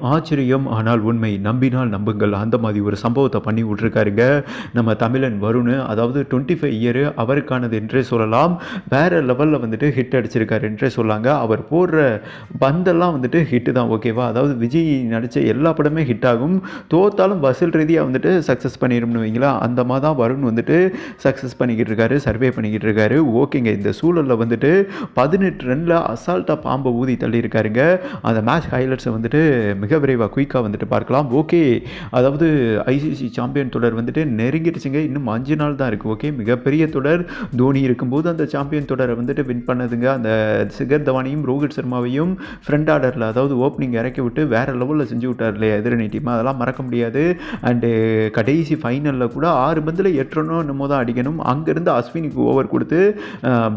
ஆச்சரியம் ஆனால் உண்மை. நம்பினால் நம்புங்கள். அந்த மாதிரி ஒரு சம்பவத்தை பண்ணி விட்ருக்காருங்க நம்ம தமிழன் வருண். அதாவது டுவெண்ட்டி ஃபைவ் இயரு அவருக்கானது என்றே சொல்லலாம். வேறு லெவலில் வந்துட்டு ஹிட் அடிச்சிருக்காரு என்றே சொல்லாங்க. அவர் போடுற பந்தெல்லாம் வந்துட்டு ஹிட்டு தான் ஓகேவா அதாவது விஜய் நடித்த எல்லா படமே ஹிட் ஆகும். தோத்தாலும் வசூல் ரீதியாக வந்துட்டு சக்ஸஸ் பண்ணிடும்னு வைங்களா? அந்த மாதிரி தான் வருண் வந்துட்டு சக்ஸஸ் பண்ணிக்கிட்டு இருக்காரு சர்வே பண்ணிக்கிட்டு இருக்காரு. ஓகேங்க இந்த சூழலில் வந்துட்டு பதினெட்டு ரனில் அசால்ட்டாக பாம்பை ஊதி தள்ளியிருக்காருங்க. அந்த மேட்ச் ஹைலைட்ஸை வந்துட்டு மிக விரைவாக குயிக்காக வந்துட்டு பார்க்கலாம். ஓகே அதாவது ஐசிசி சாம்பியன் தொடர் வந்துட்டு நெருங்கிடுச்சுங்க. இன்னும் அஞ்சு நாள் தான் இருக்குது ஓகே மிகப்பெரிய தொடர். தோனி இருக்கும்போது அந்த சாம்பியன் தொடரை வந்துட்டு வின் பண்ணதுங்க. அந்த சிகர் தவானியும் ரோஹித் சர்மாவையும் ஃப்ரண்ட் ஆர்டரில் அதாவது ஓப்பனிங் இறக்கி விட்டு வேறு லெவலில் செஞ்சு விட்டார் இல்லையா எதிரணி டீம் அதெல்லாம் மறக்க முடியாது. அண்டு கடைசி ஃபைனலில் கூட ஆறு பந்தில் எட்டுறனோ என்னமோ தான் அடிக்கணும். அங்கேருந்து அஸ்வினிக்கு ஓவர் கொடுத்து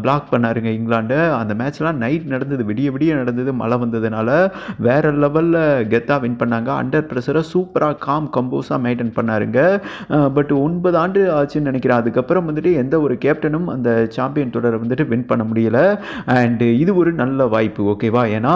பிளாக் பண்ணாருங்க இங்கிலாண்டு அந்த மேட்ச்லாம் நைட் நடந்தது. விடிய விடிய நடந்தது. மழை வந்ததுனால வேறு லெவலில் கெத்தாக வின் பண்ணாங்க. அண்டர் ப்ரெஷரை சூப்பராக காம் கம்போஸாக மெயின்டைன் பண்ணாருங்க. பட் ஒன்பது ஆண்டு ஆச்சுன்னு நினைக்கிறேன். அதுக்கப்புறம் வந்துட்டு எந்த ஒரு கேப்டனும் அந்த சாம்பியன் தொடரை வந்துட்டு வின் பண்ண முடியல. அண்டு இது ஒரு நல்ல வாய்ப்பு ஓகேவா ஏன்னா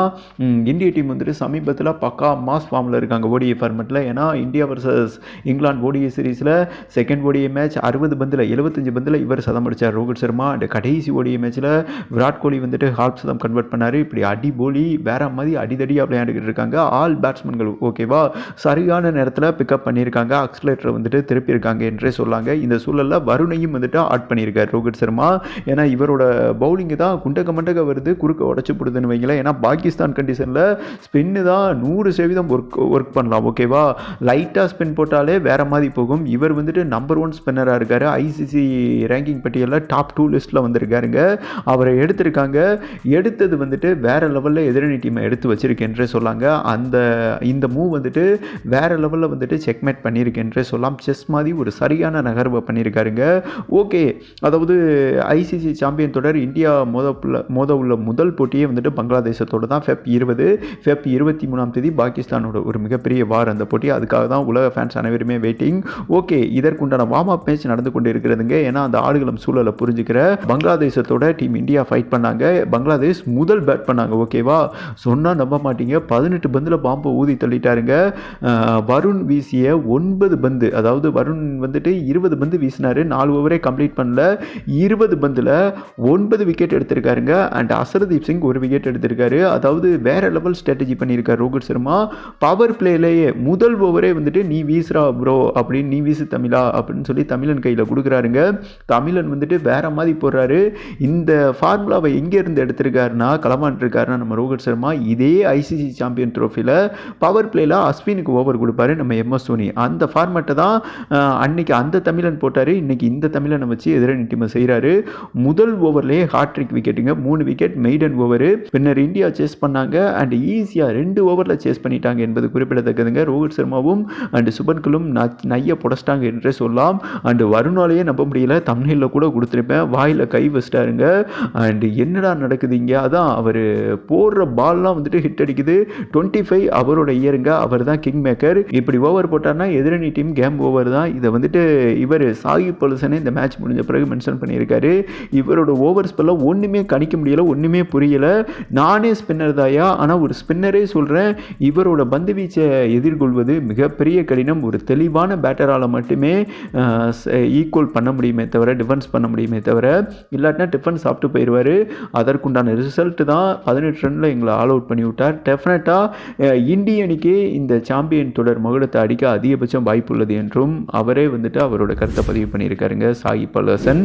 இந்திய டீம் வந்துட்டு சமீபத்தில் பக்கா மாஸ் ஃபார்மில் இருக்காங்க ஓடிஏ ஃபார்மெட்டில் ஏன்னா இந்தியா வர்சஸ் இங்கிலாந்து ஓடிஏ சீரீஸில் செகண்ட் ஓடிஏ மேட்ச் அறுபது பந்தில் எழுபத்தஞ்சு பந்தில் இவர் சதம் அடிச்சார் ரோஹித் சர்மா. அண்ட் கடைசி ஓடிஐ மேட்ச்சில் விராட் கோலி வந்துட்டு ஹால்ப் சதம் கன்வெர்ட் பண்ணார். இப்படி அடி போலி வேற மாதிரி அடிதடியாக விளையாண்டுக்கிட்டு இருக்காங்க. ஆல் பேட்ஸ்மேன்கள் ஓகேவா சரியான நேரத்தில் பிக்கப் பண்ணியிருக்காங்க. அக்ஸ்லேட்டரை வந்துட்டு திருப்பியிருக்காங்க என்றே சொல்லாங்க. இந்த சூழலில் வருணையும் வந்துட்டு ஆட் பண்ணியிருக்கார் ரோஹித் சர்மா. ஏன்னா இவரோட பவுலிங்கு தான் குண்டக மண்டக வருது குறுக்க உடச்சி போடுதுன்னு வைங்களேன். ஏன்னா பாகிஸ்தான் கண்டிஷனில் ஸ்பின்னு தான் நூறு சதவீதம் ஒர்க் ஒர்க் பண்ணலாம் ஓகேவா லைட்டாக ஸ்பின் போட்டாலே வேறு மாதிரி போகும். இவர் வந்துட்டு நம்பர் ஒன் ஸ்பின்னராக இருக்கார். ஐசிசி ரேங்கிங் பட்டியலில் டாப் டூ லிஸ்ட்டில் வந்திருக்காருங்க. அவரை எடுத்திருக்காங்க. எடுத்தது வந்துட்டு வேறு லெவலில் எதிரணி டீமை எடுத்து வச்சிருக்கேன்றே சொல்லாங்க. அந்த இந்த மூவ் வந்துட்டு வேறு லெவலில் வந்துட்டு செக்மேட் பண்ணியிருக்கேன்றே சொல்லலாம். செஸ் மாதிரி ஒரு சரியான நகர்வை பண்ணியிருக்காருங்க ஓகே அதாவது ஐசிசி சாம்பியன் தொடர் இந்தியா மோத புள்ள- மோத உள்ள முதல் போட்டியே வந்துட்டு பங்களாதேசத்தோடு தான். ஃபெப் இருபது ஃபெப் இருபத்தி மூணாம் தேதி பாகிஸ்தானோட ஒரு மிகப்பெரிய வார் அந்த போட்டி. அதுக்காக தான் உலக ஃபேன்ஸ் அனைவருமே வெயிட்டிங் ஓகே இதற்குண்டான வார்ம் அப் மேட்ச் நடந்து கொண்டு இருக்கிறதுங்க ஏன்னா அந்த ஆடுகளம் சூழலை புரிஞ்சுக்கிற பங்களாதேசத்தோட டீம் இந்தியா ஃபைட் பண்ணாங்க. பங்களாதேஷ் முதல் பேட் பண்ணாங்க ஓகேவா சொன்னால் நம்ப மாட்டீங்க. பதினெட்டு பந்தில் பாம்பு ஊதி தள்ளிட்டாருங்க. வருண் வீசிய ஒன்பது பந்து அதாவது வருண் வந்துட்டு இருபது பந்து வீசினார். நாலு ஓவரே கம்ப்ளீட் பண்ணல. இருபது பந்தில் ஒன்பது விக்கெட் எடுத்திருக்காருங்க. அண்ட் அசரதீப் சிங் ஒரு விக்கெட் எடுத்திருக்காரு. அதாவது வேற லெவல் ஸ்ட்ராட்டஜி பண்ணியிருக்காரு ரோஹித் சர்மா. பவர் பிளேலேயே முதல் ஓவரே வந்துட்டு நீ வீசுறா ப்ரோ அப்படின்னு நீ வீசு தமிழா அப்படின்னு சொல்லி தமிழன் கையில் கொடுக்குறாருங்க. தமிழன் வந்துட்டு வேற மாதிரி போடுறாரு. இந்த ஃபார்முலாவை எங்கேருந்து எடுத்திருக்காருன்னா களமான் இருக்காருன்னா நம்ம ரோஹித் சர்மா. இதே ஐசிசி சாம்பியன் ட்ரோஃபியில் பவர் பிளேயில் அஸ்வினுக்கு ஓவர் கொடுப்பாரு நம்ம எம்எஸ் தோனி அந்த ஃபார்மேட்டை தான் அன்னைக்கு அந்த தமிழன் போட்டார் இன்னைக்கு இந்த தமிழனை வச்சு எதிரணி டீமை செய்கிறாரு முதல் ஓவர்லேயே ஹாட்ரிக் விக்கெட்டுங்க மூணு விக்கெட் மெய்டன் ஓவரு பின்னர் இந்தியா சேஸ் பண்ணாங்க அண்ட் ஈஸியாக ரெண்டு ஓவரில் சேஸ் பண்ணிட்டாங்க என்பது குறிப்பிடத்தக்கதுங்க. ரோஹித் சர்மாவும் அண்ட் சுபன்குலும் நைய புடச்சிட்டாங்க என்றே சொல்லலாம். அண்டு வருணாலேயே நம்ப முடியல தமிழில் கூட கொடுத்துருப்பேன். வாயில் கை வச்சிட்டாருங்க. அண்ட் என்னடா நடக்குது இங்கே? அதான் அவர் போடுற பால்லாம் வந்துட்டு ஹிட் அடிக்குது. டுவெண்ட்டி ஃபைவ் அவரோட இயருங்க அவர் தான் கிங் மேக்கர் இப்படி ஓவர் போட்டார்னா எதிரணி டீம் கேம் ஓவர் தான். இதை வந்துட்டு இவர் சாகி பலுசனே இந்த மேட்ச் முடிஞ்ச பிறகு மென்ஷன் பண்ணியிருக்காரு. இவரோட ஓவர் ஸ்பெல்லாம் ஒன்றுமே கணிக்க முடியல ஒன்றுமே புரியல. நானே ஸ்பின்னர் தாயா? ஆனால் ஒரு ஸ்பின்னரே சொல்கிறேன் இவரோட பந்து வீச்சை எதிர்கொள்வது மிகப்பெரிய கடினம். ஒரு தெளிவான பேட்டரால் மட்டுமே ஈக்குவல் பண்ண முடியுமே தவிர டிஃபென்ஸ் பண்ண முடியுமே தவிர இல்லாட்டினா டிஃபென்ஸ் சாப்பிட்டு போயிடுவார் அதற்குண்டான ரிசல்ட் தான் பதினெட்டு ரனில் எங்களை ஆல் அவுட் பண்ணி விட்டார் டெஃபினட்டாக இந்திய அணிக்கே இந்த சாம்பியன் தொடர் மகுடத்தை அடிக்க அதிகபட்சம் வாய்ப்புள்ளது என்றும் அவரே வந்துட்டு அவரோட கருத்தை பதிவு பண்ணியிருக்காருங்க. சாகி பல்லசன்